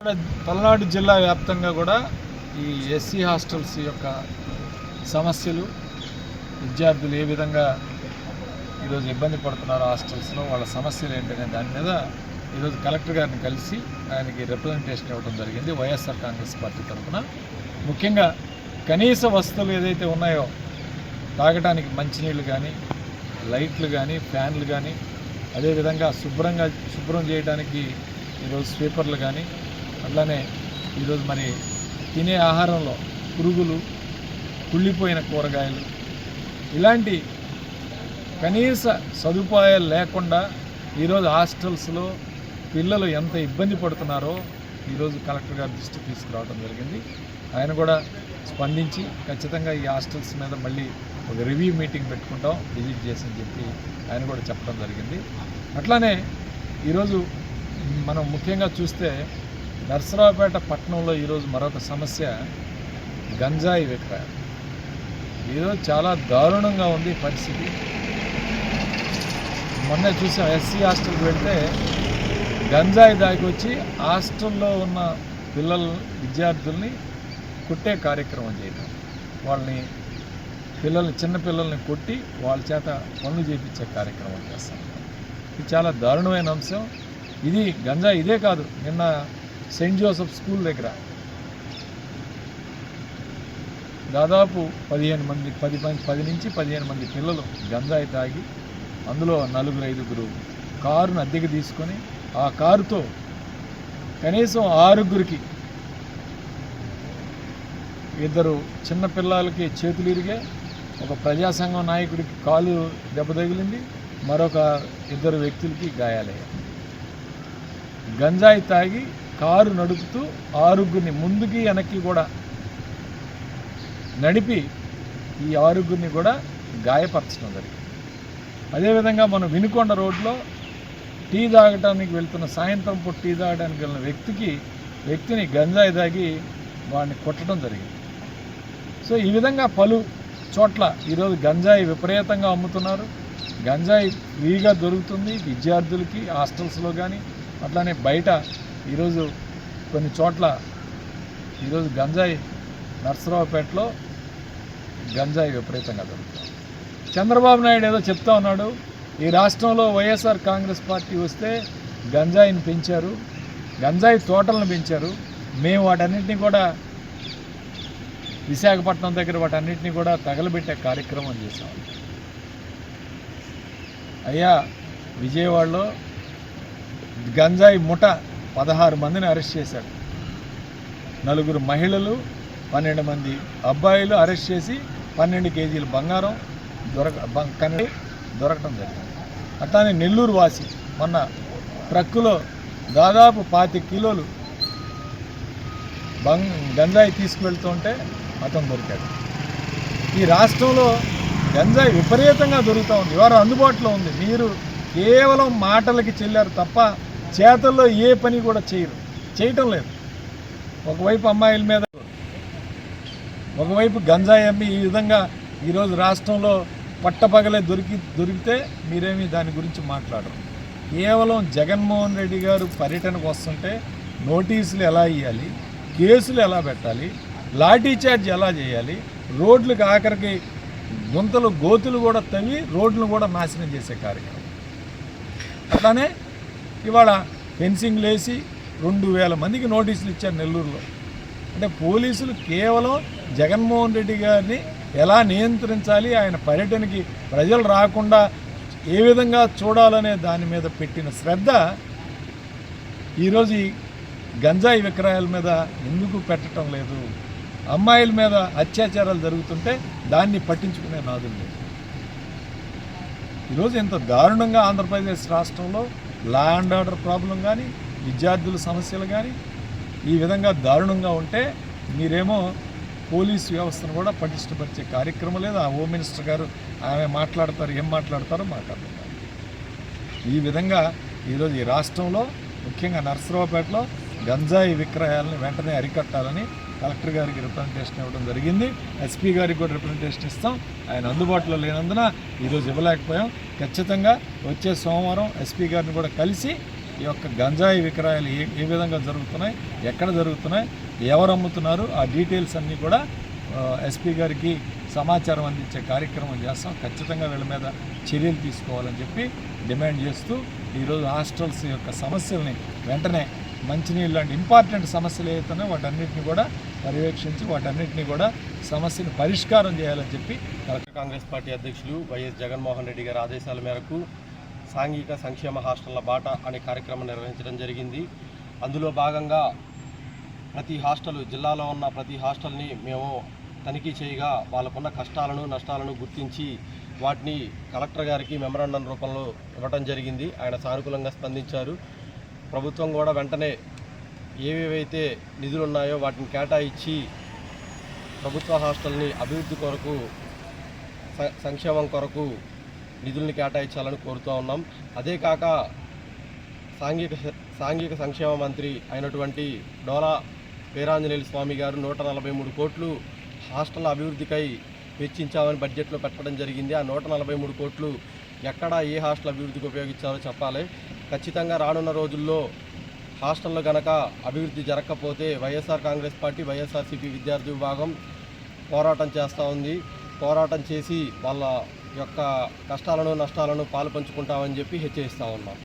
పల్నాడు జిల్లా వ్యాప్తంగా కూడా ఈ ఎస్సీ హాస్టల్స్ యొక్క సమస్యలు విద్యార్థులు ఏ విధంగా ఈరోజు ఇబ్బంది పడుతున్నారు హాస్టల్స్లో వాళ్ళ సమస్యలు ఏంటనే దాని మీద ఈరోజు కలెక్టర్ గారిని కలిసి ఆయనకి రిప్రజెంటేషన్ ఇవ్వడం జరిగింది వైఎస్ఆర్ కాంగ్రెస్ పార్టీ తరఫున. ముఖ్యంగా కనీస వస్తువులు ఏదైతే ఉన్నాయో తాగడానికి మంచినీళ్ళు కానీ లైట్లు కానీ ఫ్యాన్లు కానీ అదేవిధంగా శుభ్రంగా శుభ్రం చేయడానికి ఈరోజు స్వీపర్లు కానీ అట్లానే ఈరోజు మరి తినే ఆహారంలో పురుగులు కుళ్ళిపోయిన కూరగాయలు ఇలాంటి కనీస సదుపాయాలు లేకుండా ఈరోజు హాస్టల్స్లో పిల్లలు ఎంత ఇబ్బంది పడుతున్నారో ఈరోజు కలెక్టర్ గారి దృష్టికి తీసుకురావడం జరిగింది. ఆయన కూడా స్పందించి ఖచ్చితంగా ఈ హాస్టల్స్ మీద మళ్ళీ ఒక రివ్యూ మీటింగ్ పెట్టుకుంటాం విజిట్ చేసి చెప్పి ఆయన కూడా చెప్పడం జరిగింది. అట్లానే ఈరోజు మనం ముఖ్యంగా చూస్తే నర్సరావుపేట పట్టణంలో ఈరోజు మరొక సమస్య గంజాయి విక్రయం. ఈరోజు చాలా దారుణంగా ఉంది పరిస్థితి. మొన్న చూసాం ఎస్సీ హాస్టల్కి వెళ్తే గంజాయి దాగి వచ్చి హాస్టల్లో ఉన్న పిల్లల విద్యార్థుల్ని కుట్టే కార్యక్రమం చేయడం వాళ్ళని పిల్లల్ని చిన్నపిల్లల్ని కొట్టి వాళ్ళ చేత పనులు చేయించే కార్యక్రమం చేస్తాం. ఇది చాలా దారుణమైన అంశం. ఇది గంజా ఇదే కాదు. నిన్న సెయింట్ జోసెఫ్ స్కూల్ దగ్గర. దాదాపు పదిహేను మంది పది పది నుంచి పదిహేను మంది పిల్లలు గంజాయి తాగి అందులో నలుగురు ఐదుగురు కారును అద్దెకి తీసుకొని ఆ కారుతో కనీసం ఆరుగురికి ఇద్దరు చిన్నపిల్లలకి చేతులు ఇరిగే ఒక ప్రజాసంఘం నాయకుడికి కాలు దెబ్బ తగిలింది మరొక ఇద్దరు వ్యక్తులకి గాయాలయ్యాయి. గంజాయి తాగి కారు నడుపుతూ ఆరుగురిని ముందుకి వెనక్కి కూడా నడిపి ఈ ఆరుగురిని కూడా గాయపరచడం జరిగింది. అదేవిధంగా మనం వినుకొండ రోడ్లో టీ తాగడానికి వెళ్తున్న సాయంత్రం పూట టీ తాగడానికి వెళ్ళిన వ్యక్తికి వ్యక్తిని గంజాయి తాగి వాడిని కొట్టడం జరిగింది. సో ఈ విధంగా పలు చోట్ల ఈరోజు గంజాయి విపరీతంగా అమ్ముతున్నారు. గంజాయి ఫ్రీగా దొరుకుతుంది విద్యార్థులకి హాస్టల్స్లో కానీ అట్లానే బయట ఈరోజు కొన్ని చోట్ల ఈరోజు గంజాయి నర్సరావుపేటలో గంజాయి విపరీతంగా జరుగుతుంది చంద్రబాబు నాయుడు ఏదో చెప్తా ఉన్నాడు ఈ రాష్ట్రంలో వైఎస్ఆర్ కాంగ్రెస్ పార్టీ వస్తే గంజాయిని పెంచారు గంజాయి తోటలను పెంచారు మేము వాటన్నిటిని కూడా విశాఖపట్నం దగ్గర వాటన్నిటిని కూడా తగలబెట్టే కార్యక్రమం చేశాం. అయ్యా విజయవాడలో గంజాయి ముఠ పదహారు మందిని అరెస్ట్ చేశాడు నలుగురు మహిళలు పన్నెండు మంది అబ్బాయిలు అరెస్ట్ చేసి పన్నెండు కేజీల బంగారం దొరక బం- కన్నడి దొరకడం జరిగింది. అట్లానే నెల్లూరు వాసి మొన్న ట్రక్కులో దాదాపు పాతి కిలోలు బంగ్ గంజాయి తీసుకువెళ్తుంటే అతను దొరికాడు. ఈ రాష్ట్రంలో గంజాయి విపరీతంగా దొరుకుతూ ఉంది. ఎవరు అందుబాటులో ఉంది. మీరు కేవలం మాటలకి చెల్లారు తప్ప చేతల్లో ఏ పని కూడా చేయరు. చేయటం లేదు. ఒకవైపు అమ్మాయిల మీద ఒకవైపు గంజాయి అమ్మి ఈ విధంగా ఈరోజు రాష్ట్రంలో పట్టపగలే దొరికి దొరికితే మీరేమి దాని గురించి మాట్లాడరు. కేవలం జగన్మోహన్ రెడ్డి గారు పర్యటనకు వస్తుంటే నోటీసులు ఎలా ఇవ్వాలి కేసులు ఎలా పెట్టాలి లాఠీ చార్జ్ ఎలా చేయాలి రోడ్లకు ఆఖరికి గుంతలు గోతులు కూడా తవ్వి రోడ్లు కూడా నాశనం చేసే కార్యక్రమం. అట్లానే ఇవాళ ఫెన్సింగ్ లేసి రెండు వేల మందికి నోటీసులు ఇచ్చారు నెల్లూరులో. అంటే పోలీసులు కేవలం జగన్మోహన్ రెడ్డి గారిని ఎలా నియంత్రించాలి ఆయన పర్యటనకి ప్రజలు రాకుండా ఏ విధంగా చూడాలనే దాని మీద పెట్టిన శ్రద్ధ ఈరోజు ఈ గంజాయి విక్రయాల మీద ఎందుకు పెట్టడం లేదు? అమ్మాయిల మీద అత్యాచారాలు జరుగుతుంటే దాన్ని పట్టించుకునే నాదులు లేదు ఈరోజు ఇంత దారుణంగా ఆంధ్రప్రదేశ్ రాష్ట్రంలో లా అండ్ ఆర్డర్ ప్రాబ్లం కానీ విద్యార్థుల సమస్యలు కానీ ఈ విధంగా దారుణంగా ఉంటే మీరేమో పోలీస్ వ్యవస్థను కూడా పటిష్టపరిచే కార్యక్రమం లేదు. ఆ హోమ్ మినిస్టర్ గారు ఆమె మాట్లాడతారు ఏం మాట్లాడతారో మాట్లాడుతున్నారు ఈ విధంగా ఈరోజు ఈ రాష్ట్రంలో ముఖ్యంగా నర్సరావుపేటలో గంజాయి విక్రయాలను వెంటనే అరికట్టాలని కలెక్టర్ గారికి రిప్రజెంటేషన్ ఇవ్వడం జరిగింది. ఎస్పీ గారికి కూడా రిప్రజెంటేషన్ ఇస్తాం. ఆయన అందుబాటులో లేనందున ఈరోజు ఇవ్వలేకపోయాం. ఖచ్చితంగా వచ్చే సోమవారం ఎస్పీ గారిని కూడా కలిసి ఈ యొక్క గంజాయి విక్రయాలు ఏ ఏ విధంగా జరుగుతున్నాయి ఎక్కడ జరుగుతున్నాయి ఎవరు అమ్ముతున్నారు ఆ డీటెయిల్స్ అన్నీ కూడా ఎస్పీ గారికి సమాచారం అందించే కార్యక్రమం చేస్తాం. ఖచ్చితంగా వీళ్ళ మీద చర్యలు తీసుకోవాలని చెప్పి డిమాండ్ చేస్తూ ఈరోజు హాస్టల్స్ యొక్క సమస్యల్ని వెంటనే మంచినీళ్ళు లాంటి ఇంపార్టెంట్ సమస్యలు ఏవైతున్నాయో వాటన్నిటిని కూడా పర్యవేక్షించి వాటన్నిటిని కూడా సమస్యను పరిష్కారం చేయాలని చెప్పి కలెక్టర్ కాంగ్రెస్ పార్టీ అధ్యక్షులు వైఎస్ జగన్మోహన్ రెడ్డి గారి ఆదేశాల మేరకు సాంఘిక సంక్షేమ హాస్టళ్ళ బాట అనే కార్యక్రమం నిర్వహించడం జరిగింది. అందులో భాగంగా ప్రతి హాస్టల్ జిల్లాలో ఉన్న ప్రతి హాస్టల్ని మేము తనిఖీ చేయగా వాళ్ళకున్న కష్టాలను నష్టాలను గుర్తించి వాటిని కలెక్టర్ గారికి మెమరాండం రూపంలో ఇవ్వడం జరిగింది. ఆయన సానుకూలంగా స్పందించారు. ప్రభుత్వం కూడా వెంటనే ఏవేవైతే నిధులు ఉన్నాయో వాటిని కేటాయించి ప్రభుత్వ హాస్టల్ని అభివృద్ధి కొరకు సంక్షేమం కొరకు నిధుల్ని కేటాయించాలని కోరుతూ ఉన్నాం. అదే కాక సాంఘిక సాంఘిక సంక్షేమ మంత్రి అయినటువంటి డోలా వీరాంజనేయులు స్వామి గారు నూట నలభై మూడు కోట్లు హాస్టల్ అభివృద్ధికై వెచ్చించామని బడ్జెట్లో పెట్టడం జరిగింది. ఆ నూట నలభై మూడు కోట్లు ఎక్కడ ఏ హాస్టల్ అభివృద్ధికి ఉపయోగించాలో చెప్పాలి. ఖచ్చితంగా రానున్న రోజుల్లో హాస్టల్లో గనక అభివృద్ధి జరగకపోతే వైఎస్ఆర్ కాంగ్రెస్ పార్టీ వైఎస్ఆర్సీపీ విద్యార్థి విభాగం పోరాటం చేస్తూ ఉంది. పోరాటం చేసి వాళ్ళ యొక్క కష్టాలను నష్టాలను పాలు పంచుకుంటామని చెప్పి హెచ్చరిస్తూ ఉన్నాం.